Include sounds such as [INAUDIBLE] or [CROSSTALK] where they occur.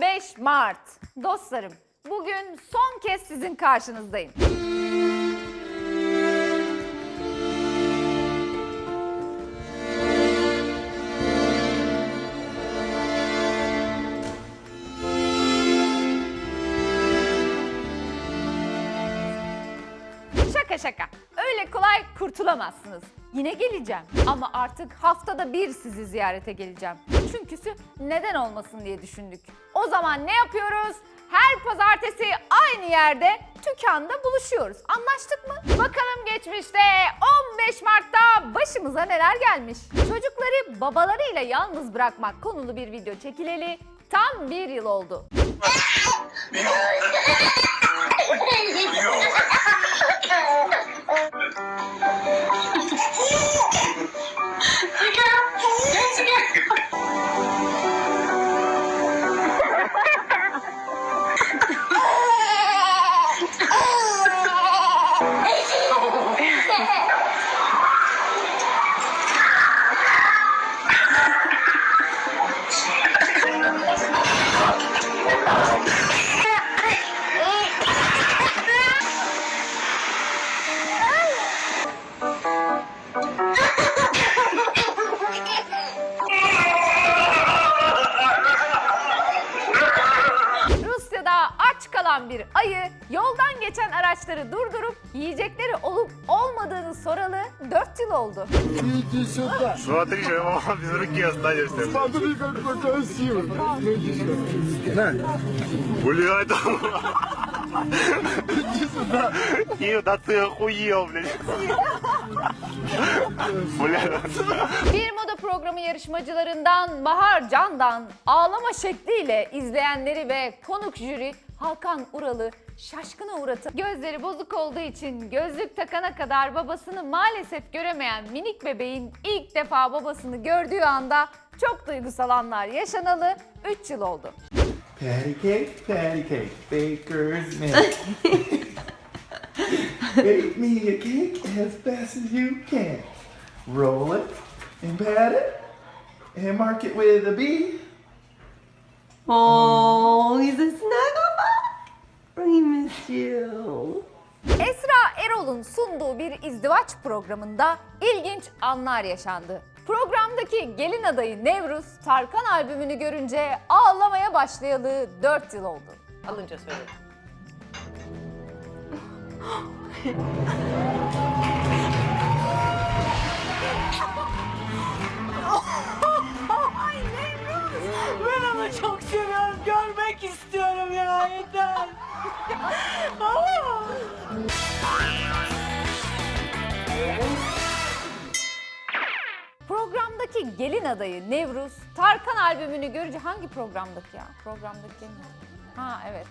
15 Mart. Dostlarım, bugün son kez sizin karşınızdayım. Şaka şaka. Öyle kolay kurtulamazsınız. Yine geleceğim. Ama artık haftada bir sizi ziyarete geleceğim. Çünküsü neden olmasın diye düşündük. O zaman ne yapıyoruz? Her pazartesi aynı yerde dükkanda buluşuyoruz. Anlaştık mı? Bakalım geçmişte 15 Mart'ta başımıza neler gelmiş. Çocukları babalarıyla yalnız bırakmak konulu bir video çekileli tam bir yıl oldu. aç kalan bir ayı yoldan geçen araçları durdurup yiyecekleri olup olmadığını soralı 4 yıl oldu. Иди сюда. Смотри, что я мама без руки останешься. Смотри, какой красивый. Ну, иди сюда. На, Гуляй там. [LAUGHS] иди сюда. И да ты охуел, блядь. Бля. [LAUGHS] Bir moda programı yarışmacılarından Bahar Can'dan ağlama şekliyle izleyenleri ve konuk jüri Hakan Ural'ı şaşkına uğratıp gözleri bozuk olduğu için gözlük takana kadar babasını maalesef göremeyen minik bebeğin ilk defa babasını gördüğü anda çok duygusal anlar yaşanalı 3 yıl oldu. Patty cake, patty cake, baker's milk. [LAUGHS] Bake me a cake as fast as you can. Roll it and pat it and mark it with a B. Oh, he's a snuggle miss you. Esra Erol'un sunduğu bir izdivaç programında ilginç anlar yaşandı. Programdaki gelin adayı Nevruz, Tarkan albümünü görünce ağlamaya başlayalı 4 yıl oldu. Alınca söyledim. [LAUGHS] Görmek istiyorum ya yeter. [LAUGHS] Programdaki gelin adayı Nevruz, Tarkan albümünü görünce hangi programdaki ya? Programdaki adayı. Ha evet.